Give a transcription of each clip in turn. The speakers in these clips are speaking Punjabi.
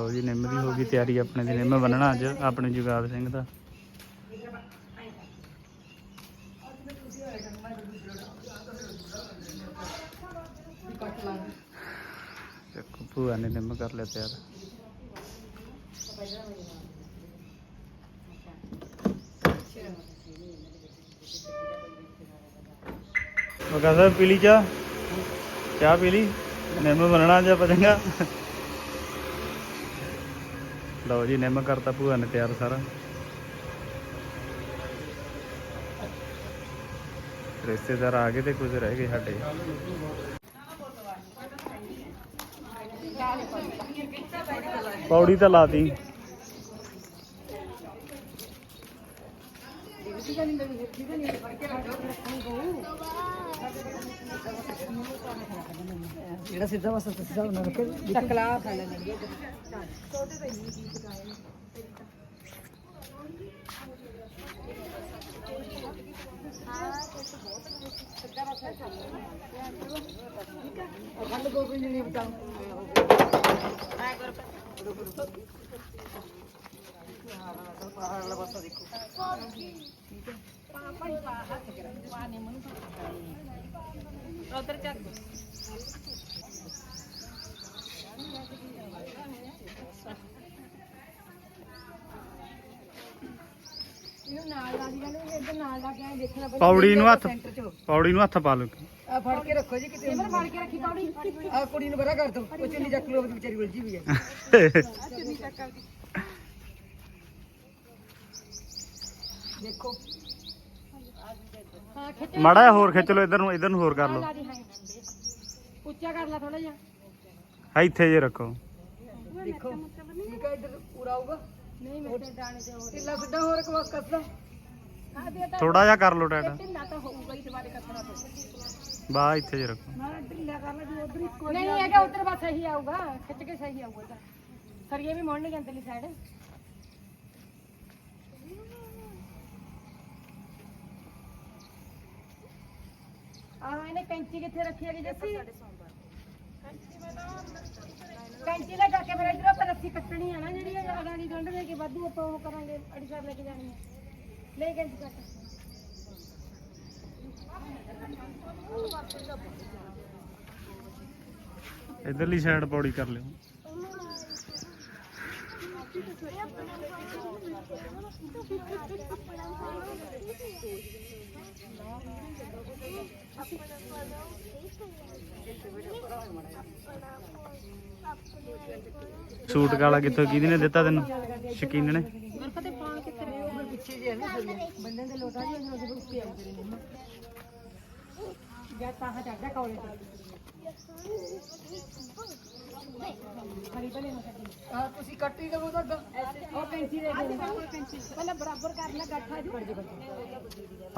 ਲਓ ਜੀ, ਨਿੰਮ ਦੀ ਹੋ ਗਈ ਤਿਆਰੀ ਆਪਣੇ ਦੀ, ਨਿੰਮ ਬੰਨਣਾ ਅੱਜ, ਆਪਣੇ ਜੁਗਾਦ ਸਿੰਘ ਦਾ। ਦੇਖੋ, ਭੂਆ ਨੇ ਨਿੰਮ ਕਰ ਲਿਆ ਤਿਆਰ। ਬਗਾ ਸਾਹਿਬ ਪੀ ਚਾਹ? ਚਾਹ ਪੀਲੀ ਨਿੰਮ ਬਣਨਾ ਜਾਂ ਪਤੰਗਾ ਲਓ ਜੀ, ਨਿੰਮ ਕਰਤਾ ਭੂਆ ਨੇ ਤਿਆਰ ਸਾਰਾ। ਰਿਸ਼ਤੇਦਾਰ ਆ ਗਏ ਤੇ ਕੁਝ ਰਹਿ ਗਏ ਸਾਡੇ। ਪੌੜੀ ਤਾਂ ਲਾਤੀ ਜਿਹੜਾ ਸਿੱਧਾ ਵਸਾ ਸਿੱਧਾ ਉਹਨਾਂ ਰੱਖੇ ਤਕਲਾ ਖਾ ਲੈਣਗੇ ਖੰਡ ਗੋਬੀ ਨਹੀਂ ਬਤਾਉ ਇਹਨੂੰ ਨਾਲ ਲਾ ਦੀ ਕਹਿੰਦੇ ਇੱਧਰ ਨਾਲ ਲਾ ਕੇ ਐਂ ਦੇਖਣਾ ਪੈਂਦਾ ਪੌੜੀ ਨੂੰ ਹੱਥ ਸੈਂਟਰ ਚ ਪੌੜੀ ਨੂੰ ਹੱਥ ਪਾ ਲਓ। ਆ ਫੜ ਕੇ ਰੱਖੋ ਜੀ ਕਿਤੇ। ਫੜ ਕੇ ਰੱਖੀ ਪੌੜੀ। ਆ ਕੁੜੀ ਨੂੰ ਬੜਾ ਕਰ ਦੋ। ਉਹ ਚੁੰਨੀ ਚੱਕ ਲੋ ਵਿਚਾਰੀ ਉਲਝੀ ਵੀ ਹੈ ਦੇਖੋ। ਹਾਂ ਖਿੱਚ ਮਾੜਾ ਜਿਹਾ ਹੋਰ ਖਿੱਚ ਲਓ ਇਧਰ ਨੂੰ ਇਧਰ ਨੂੰ ਹੋਰ ਕਰ ਲਓ। ਲਾ ਦੀ ਹਾਂ। ਉੱਚਾ ਕਰ ਲਾ ਥੋੜਾ ਜਿਹਾ। ਆ ਇੱਥੇ ਜੇ ਰੱਖੋ। ਦੇਖੋ ਠੀਕ ਹੈ ਇੱਧਰ ਪੂਰਾ ਆਊਗਾ। ਨਹੀਂ ਮੇਰੇ ਡਾਣੇ ਤੇ ਹੋਰ ਢਿੱਲਾ ਸਿੱਧਾ ਹੋਰ ਇੱਕ ਵਾਰ ਕੱਸਦਾ। ਹਾਂ ਦੇ ਤਾਂ ਥੋੜਾ ਜਿਹਾ ਕਰ ਲਓ ਟੈਟ ਢਿੱਲਾ ਤਾਂ ਹੋਊਗਾ ਹੀ ਦੁਬਾਰੇ ਕੱਸਣਾ ਪਊਗਾ ਬਾ ਇੱਥੇ ਜੇ ਰੱਖੋ। ਮੈਂ ਢਿੱਲਾ ਕਰ ਲਾ ਜੀ ਉਧਰ ਇੱਕੋ ਨਹੀਂ ਹੈਗਾ ਉਧਰ ਬਸ ਸਹੀ ਆਊਗਾ ਖਿੱਚ ਕੇ ਸਹੀ ਆਊਗਾ ਤਾਂ ਸਰੀਏ ਵੀ ਮੋੜਨਗੇ ਅੰਦਰਲੀ ਸਾਈਡ ਆ ਇਹਨੇ ਕੈਂਚੀ ਕਿੱਥੇ ਰੱਖੀ ਹੈਗੀ ਜੱਸੀ? ਕੈਂਚੀ ਲਗਾ ਕੇ ਫਿਰ ਇਧਰ ਆਪਾਂ ਰੱਸੀ ਕੱਟਣੀ ਆ ਨਾ ਜਿਹੜੀ ਅਗਾਂ ਦੀ ਗੰਢ ਦੇ ਕੇ ਵਾਧੂ ਆਪਾਂ ਉਹ ਕਰਾਂਗੇ ਅੜੀ ਸਾਹਿਬ ਲੈ ਕੇ ਜਾਣੀ ਹੈ ਲੈ ਕੈਂਚੀ ਕੱਟ। ਇਧਰਲੀ ਸਾਈਡ ਪੌੜੀ ਕਰ ਲਿਓ। ਸੂਟ ਕਾਲਾ ਕਿੱਥੋਂ ਕਿਹਦੀ ਨੇ ਦਿੱਤਾ ਤੈਨੂੰ? ਸ਼ਕੀਨ ਨੇ? ਤੇ ਪਾਣ ਕਿੱਥੇ ਰਹੇ ਉਹ ਉੱਤੇ ਆਉਂਦੇ ਨੇ ਨਿੰਮ ਜਾਂ ਤਾਂ ਚੜਦਾ ਕੌਲੇ ਤੇ ਖਰੀ ਬਲੇ ਨਾ ਕੱਢੀ ਆ ਤੁਸੀਂ ਕੱਟੀ ਦੇਵੋ ਤਾਂ ਉਹ ਕੈਂਚੀ ਦੇ ਦੇ ਪਹਿਲਾਂ ਬਰਾਬਰ ਕਰ ਲੈ ਗੱਠਾ ਜੀ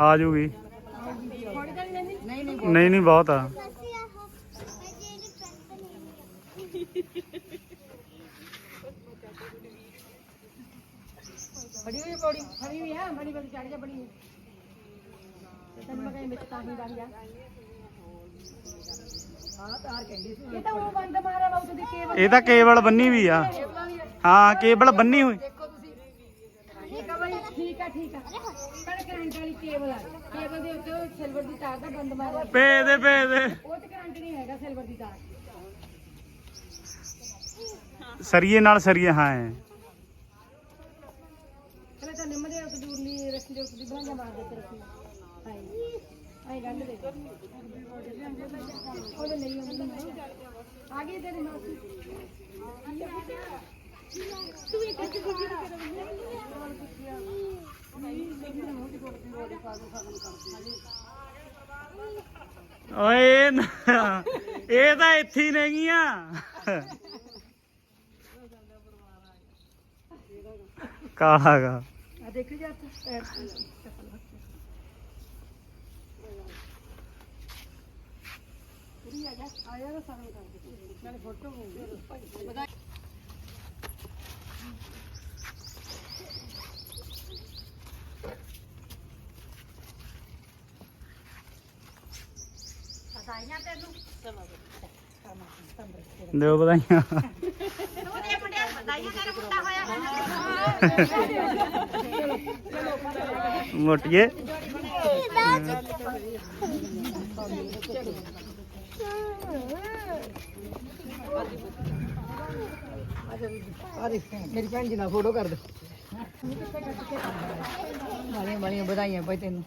ਆ ਜੂਗੀ ਥੋੜੀ ਤਾਂ ਨਹੀਂ ਨਹੀਂ ਨਹੀਂ ਨਹੀਂ ਨਹੀਂ ਬਹੁਤ ਆ ਫੜੀ ਹੋਈ ਪੌੜੀ ਫੜੀ ਹੋਈ ਹੈ ਬੜੀ ਬੜੀ ਚੜ ਜਾ ਬੜੀ ਹੋਈ ਤੇ ਤੈਨੂੰ ਮੈਂ ਕਹਿੰਦੀ ਵਿੱਚ ਤਾਂ ਹੀ ਲੱਗ ਜਾ ਹਾਂ ਤਾਰ ਕਹਿੰਦੀ ਸੀ ਇਹ ਤਾਂ ਉਹ ਬੰਦ ਮਾਰਿਆ ਬਾਉ ਤੇ ਕੇਬਲ ਇਹ ਤਾਂ ਕੇਬਲ ਬੰਨੀ ਵੀ ਆ। ਹਾਂ ਕੇਬਲ ਬੰਨੀ ਹੋਈ। ਦੇਖੋ ਤੁਸੀਂ। ਠੀਕ ਆ ਬਾਈ ਠੀਕ ਆ ਠੀਕ ਆ। ਕਣ ਕਰੰਟ ਵਾਲੀ ਕੇਬਲ ਆ। ਕੇਬਲ ਦੇ ਉੱਤੇ ਸਿਲਵਰ ਦੀ ਤਾਰ ਦਾ ਬੰਦ ਮਾਰਿਆ ਪੇ ਦੇ ਪੇ ਦੇ। ਉਹ ਤੇ ਕਰੰਟ ਨਹੀਂ ਹੈਗਾ ਸਿਲਵਰ ਦੀ ਤਾਰ। ਸਰੀਏ ਨਾਲ ਸਰੀਏ ਹਾਂ ਹੈ। ਚਲੇ ਤਾਂ ਨਿੰਮ ਦੇ ਉੱਤੇ ਦੂਰ ਨਹੀਂ ਰੱਖੀ ਦੇ ਉੱਤੇ ਬਣਾ ਮਾਰ ਦੇ ਤੇ ਰੱਖੀ ਆਏ ਗੰਢ ਦੇ ਉਹਦੇ ਨਹੀਂ ਆਉਂਦੀ ਆ ਗਈ ਇਹ ਓਏ ਨਾ- ਇਹ ਤਾਂ ਇੱਥੇ ਹੀ ਨੇਗੀਆਂ। ਕਾਲਾ ਆ ਦੇਖ ਜਾ ਪੈਰ ਆ ਜਾ ਆਇਆ ਨਾ ਸਾਰੇ ਦੇ ਨਾਲੇ ਵਧਾਈਆਂ। ਵਧਾਈਆਂ ਮੁੰਡਾ ਹੋਇਆ ਮੋਟੀਏ ਮੇਰੀ ਭੈਣ ਜੀ ਨਾਲ ਫੋਟੋ ਕਰ ਦੇ। ਬਾਲੀਆਂ ਬਾਲੀਆਂ ਵਧਾਈਆਂ ਭਾਈ ਤੈਨੂੰ।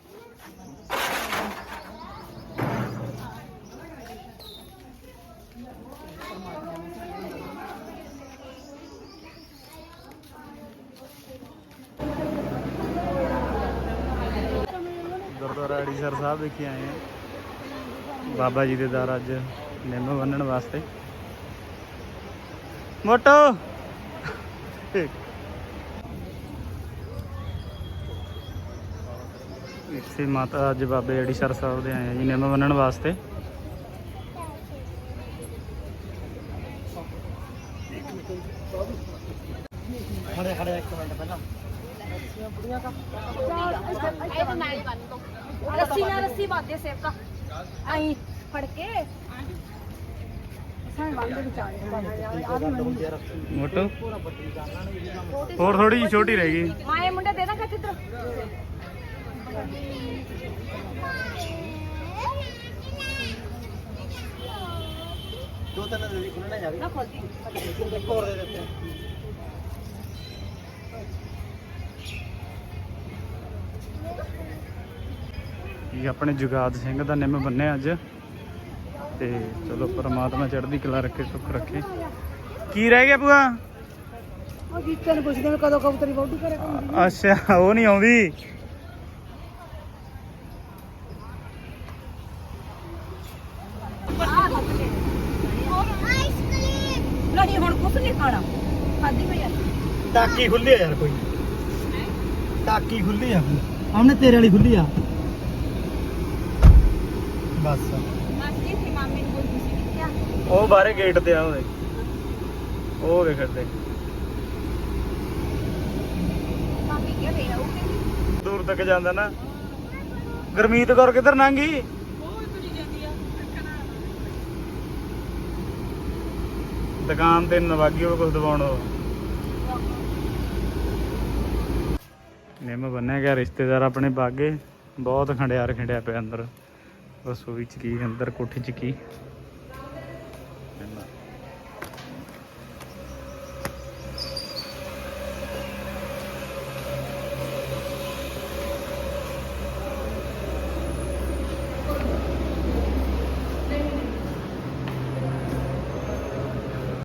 ਗੁਰਦੁਆਰਾ ਅੜੀਸਰ ਸਾਹਿਬ ਵਿਖੇ ਆਏ ਆ ਬਾਬਾ ਜੀ ਦੇ ਦਰ ਅੱਜ ਨਿੰਮ ਬੰਨਣ ਵਾਸਤੇ। ਮੋਟੋ। ਇੱਥੇ ਮਾਤਾ ਅੱਜ ਬਾਬੇ ਅੜੀਸਰ ਸਾਹਿਬ ਦੇ ਆਏ ਆ ਜੀ ਨਿੰਮ ਬੰਨਣ ਵਾਸਤੇ। ਖੜੇ ਖੜੇ ਇੱਕ ਮਿੰਟ ਪਹਿਲਾਂ। ਰੱਸੀ ਨਾਲ ਰੱਸੀ ਬਾਦੇ ਸੇਵ ਕਾ ਆਈ ਫੜ ਕੇ। ਮੋਟੋ। ਹੋਰ ਥੋੜੀ ਜਿਹੀ ਛੋਟੀ ਰਹਿ ਗਈ। ਮਾਏ ਮੁੰਡੇ ਦੇ ਦਾਂ ਕਿੱਧਰ ਦੋ ਤਿੰਨ ਦੇ ਖੁੱਲਣਾ ਜਾਵੇ ਨਾ ਖੋਲਦੀ ਇੱਕ ਹੋਰ ਦੇ। ਦਿੱਤੇ ਇਹ ਆਪਣੇ ਜੁਗਾਦ ਸਿੰਘ ਦਾ ਨਿੰਮ ਬੰਨਿਆ ਅੱਜ। ਤੇ ਚਲੋ ਪਰਮਾਤਮਾ ਚੜ੍ਹਦੀ ਕਲਾ ਰੱਖੇ ਸੁੱਖ ਰੱਖੇ। ਕੀ ਰਹਿ ਗਿਆ ਭੂਆ? ਉਹ ਜੀਤੇ ਨੂੰ ਪੁੱਛਦੇ ਨੇ ਕਦੋਂ ਕਬੂਤਰੀ ਬੌਡੀ ਕਰੇ ਅੱਛਾ ਉਹ ਨਹੀਂ ਆਉਂਦੀ? ਨਹੀਂ ਹੁਣ ਕੁਝ ਨਹੀਂ ਖਾਣਾ। ਖਾਦੀ ਪਈ ਆ। ਟਾਕੀ ਖੁੱਲੀ ਆ ਯਾਰ ਕੋਈ। ਟਾਕੀ ਖੁੱਲੀ ਆ ਆਮਨੇ ਤੇਰੇ ਵਾਲੀ ਖੁੱਲੀ ਆ। ਬਸ ਮਾਸੀ ਸੀ ਮਾਮੀ ਨੂੰ ਬੋਲਦੀ ਸੀ ਕਿੱਥੇ ਆ ਉਹ ਬਾਹਰੇ ਗੇਟ ਤੇ ਆ ਉਹਦੇ। ਉਹ ਵੇਖਦੇ ਦੂਰ ਤੱਕ ਜਾਂਦਾ ਨਾ। ਗਰਮੀਤ ਕੌਰ ਕਿੱਧਰ ਲੰਘੀ ਦੁਕਾਨ ਤੇ ਨਵਾਗੀ ਉਹ ਕੁਝ ਦਵਾਉਣ ਨਿੰਮ ਬੰਨਿਆ ਗਿਆ ਰਿਸ਼ਤੇਦਾਰ ਆਪਣੇ ਬਾਗੇ। ਬਹੁਤ ਖੰਡਿਆਰ ਖੰਡਿਆ ਪਿਆ ਅੰਦਰ। ਰਸੋਈ ਚ ਕੀ ਅੰਦਰ ਕੋਠੀ ਚ ਕੀ।